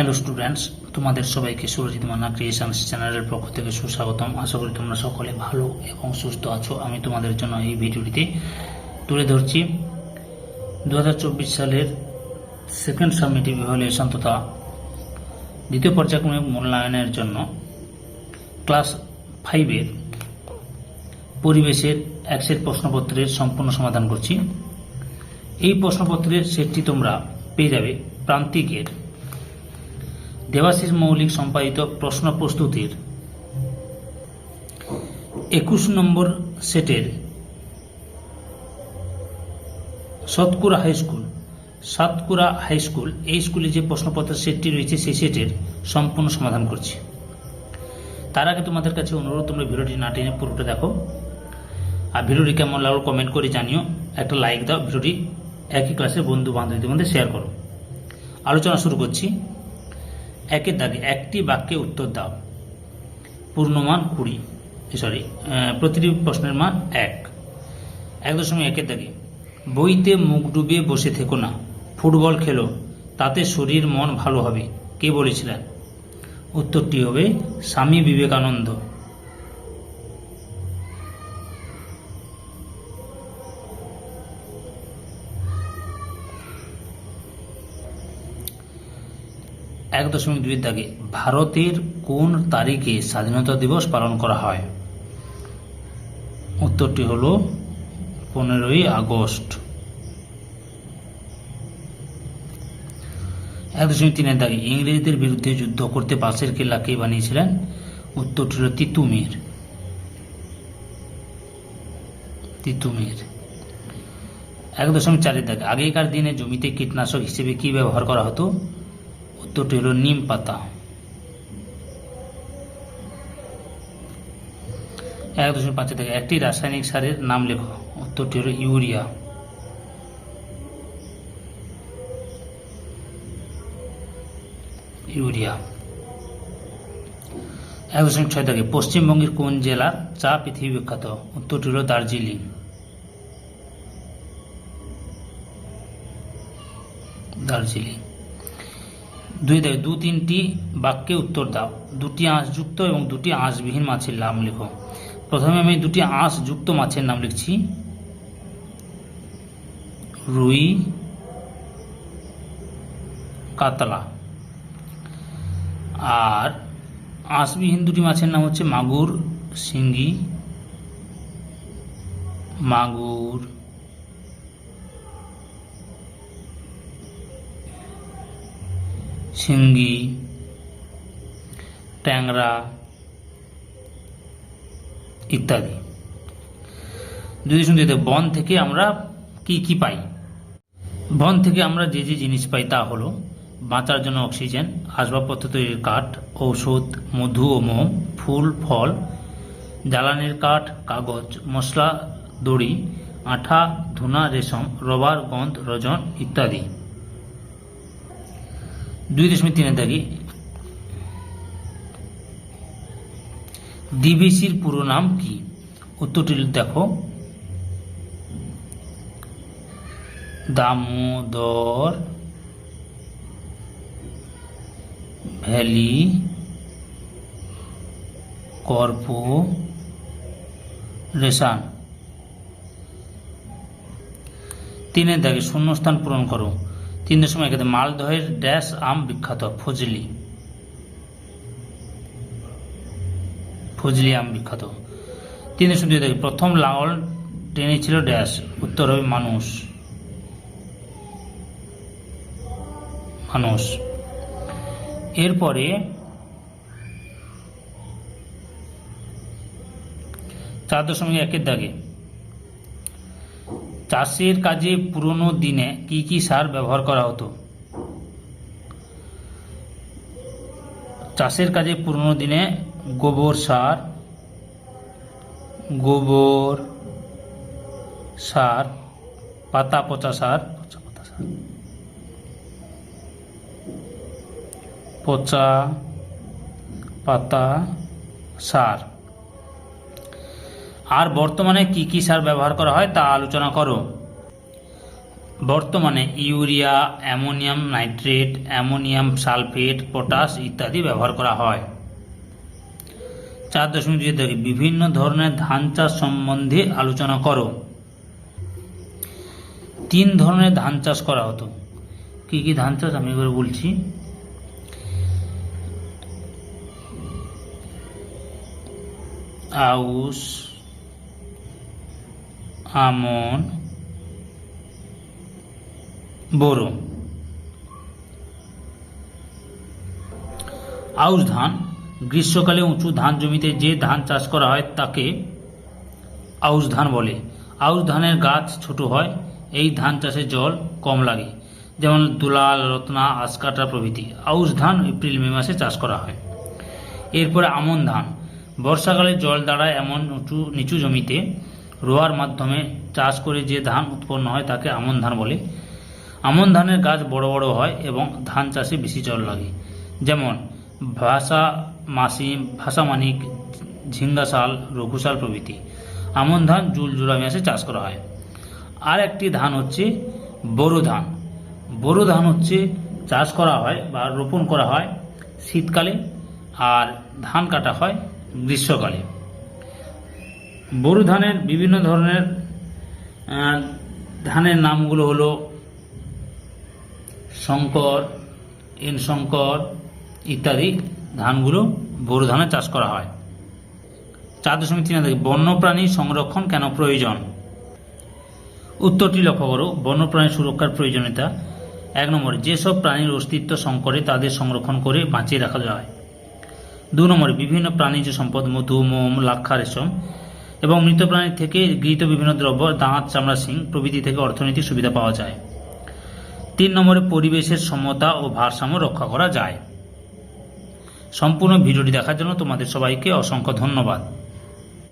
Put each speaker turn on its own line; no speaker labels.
Hello students তোমাদের সবাইকে Surajit Manna creations চ্যানেলের পক্ষ থেকে সুস্বাগতম। আশা করি তোমরা সকলে ভালো এবং সুস্থ আছো। আমি তোমাদের জন্য এই ভিডিওটিতে তুলে ধরছি। দু হাজার চব্বিশ সালের সেকেন্ড সাবমিটিভ ইভ্যালুয়েশন তথা দ্বিতীয় পর্যায়ক্রমিক মূল্যায়নের জন্য ক্লাস ফাইভের পরিবেশের এক সেট প্রশ্নপত্রের সম্পূর্ণ সমাধান করছি। এই প্রশ্নপত্রের সেটটি তোমরা পেয়ে যাবে প্রান্তিকের দেবাশিস মৌলিক সম্পাদিত প্রশ্ন প্রস্তুতির একুশ নম্বর সেটের Satkura high school Satkura high school, এই স্কুলে যে প্রশ্নপত্রের সেটটি রয়েছে, সেই সেটের সম্পূর্ণ সমাধান করছি। তার আগে তোমাদের কাছে অনুরোধ, তোমরা ভিডিওটি না টেনে পুরোটা দেখো। আর ভিডিওটি কেমন লাগল কমেন্ট করে জানিও। একটা লাইক দাও, ভিডিওটি একই ক্লাসের বন্ধু বান্ধবীদের মধ্যে শেয়ার করো। আলোচনা শুরু করছি। একের দাগে, একটি বাক্যে উত্তর দাও। পূর্ণমান কুড়ি সরি প্রতিটি প্রশ্নের মান এক। এক দশমিক একের দাগে, বইতে মুখ ডুবিয়ে বসে থেকো না, ফুটবল খেলো, তাতে শরীর মন ভালো হবে, কে বলেছিলেন? উত্তরটি হবে স্বামী বিবেকানন্দ। এক দশমিক দুই দাগে ভারতের কোন তারিখে স্বাধীনতা দিবস পালন করা হয়? উত্তরটি হল পনেরোই আগস্ট। এক দশমিক তিনের দাগে ইংরেজদের বিরুদ্ধে যুদ্ধ করতে পাশের কেল্লা কে বানিয়েছিলেন? উত্তরটি হল তিতুমির। তিতুমির। এক দশমিক চারের দাগে আগেকার দিনে জমিতে কীটনাশক হিসেবে কি ব্যবহার করা হতো? উত্তরটি হল নিম পাতা। এক দশমিক পাঁচের থেকে একটি রাসায়নিক সারের নাম লেখো। উত্তরটি হল ইউরিয়া। ইউরিয়া। এক দশমিক ছয় থেকে পশ্চিমবঙ্গের কোন জেলার চা পৃথিবী বিখ্যাত? উত্তরটি হল দার্জিলিং। দার্জিলিং। দুই দেখো, দু তিনটি বাক্যে উত্তর দাও। দুটি আঁশযুক্ত এবং দুটি আঁশবিহীন মাছের নাম লেখো। প্রথমে আমি দুটি আঁশযুক্ত মাছের নাম লিখছি। রুই, কাতলা। আর আঁশবিহীন দুটি মাছের নাম হচ্ছে মাগুর, শিঙ্গি। মাগুর শিঙ্গি, ট্যাংরা ইত্যাদি। যদি শুনতে বন থেকে আমরা কি কি পাই? বন থেকে আমরা যে যে জিনিস পাই তা হলো বাঁচার জন্য অক্সিজেন, আসবাবপত্র তৈরির কাঠ, ঔষধ, মধু ও মোম, ফুল, ফল, জ্বালানির কাঠ, কাগজ, মশলা, দড়ি, আঠা, ধুনা, রেশম, রবার, গন্ধ, রজন ইত্যাদি। দুই দশমিক তিনের দাগি। ডিবিসির পুরো নাম কি? উত্তরটি দেখো। Damodar valley corporation. তিনের দাগে শূন্যস্থান পূরণ করো। তিন দশমিক একাতে মালদহের ড্যাশ আম বিখ্যাত, ফজলি। ফজলি আম বিখ্যাত। তিন দশমিক দুই প্রথম লাঙল টেনেছিল ড্যাশ, উত্তর হবে মানুষ। মানুষ। এরপরে চার দশমিক একের দাগে চাষের কাজে পুরনো দিনে কি কি সার ব্যবহার করা হতো? চাষের কাজে পুরনো দিনে গোবর সার গোবর সার, পাতা পচা সার, পচা পাতা সার, পচা পাতা সার। আর বর্তমানে কি কি সার ব্যবহার করা হয় তা আলোচনা করো। বর্তমানে urea, ammonium nitrate, ammonium sulphate, potash ইত্যাদি ব্যবহার করা হয়। চার দশমিক দুই থেকে বিভিন্ন ধরনের ধান চাষ সম্বন্ধে আলোচনা করো। তিন ধরনের ধান চাষ করা হতো। কি কি ধান চাষ আমি এবার বলছি। আউশ আমন, বোরো। আউশ ধান, গ্রীষ্মকালে উঁচু ধান জমিতে যে ধান চাষ করা হয় তাকে আউশ ধান বলে। আউশ ধানের গাছ ছোট হয়, এই ধান চাষে জল কম লাগে। যেমন দুলাল, রত্না, আশকাটা প্রভৃতি। আউশ ধান এপ্রিল, মে মাসে চাষ করা হয়। এরপরে আমন ধান। বর্ষাকালে জল দাঁড়ায় এমন উঁচু, নিচু জমিতে। রোয়ার মাধ্যমে চাষ করে যে ধান উৎপন্ন হয় তাকে আমন ধান বলে। আমন ধানের গাছ বড় বড় হয় এবং ধান চাষে বেশি জল লাগে। যেমন ভাষা মাসিম ভাষামানিক ঝিঙ্গাশাল রঘুশাল প্রভৃতি। আমন ধান জুল জুলাই মাসে চাষ করা হয়। আর একটি ধান হচ্ছে বোরো ধান। বোরো ধান হচ্ছে চাষ করা হয় বা রোপণ করা হয় শীতকালে আর ধান কাটা হয় গ্রীষ্মকালে। বোরো ধানের বিভিন্ন ধরনের ধানের নামগুলো হলো শঙ্কর, এন শঙ্কর ইত্যাদি ধানগুলো বোরো ধানে চাষ করা হয়। চার দশমিক তিন বন্যপ্রাণী সংরক্ষণ কেন প্রয়োজন? উত্তরটি লক্ষ্য করো। বন্যপ্রাণী সুরক্ষার প্রয়োজনীয়তা। এক নম্বরে, যেসব প্রাণীর অস্তিত্ব সংকটে তাদের সংরক্ষণ করে বাঁচিয়ে রাখা যায়। দু নম্বরে, বিভিন্ন প্রাণীজ সম্পদ, মধু, মোম, লাক্ষা, রেশম এবং মৃত প্রাণী থেকে গৃহীত বিভিন্ন দ্রব্য, দাঁত, চামড়া, শিং প্রভৃতি থেকে অর্থনৈতিক সুবিধা পাওয়া যায়। তিন নম্বরে পরিবেশের সমতা ও ভারসাম্য রক্ষা করা যায়। সম্পূর্ণ ভিডিওটি দেখার জন্য তোমাদের সবাইকে অসংখ্য ধন্যবাদ।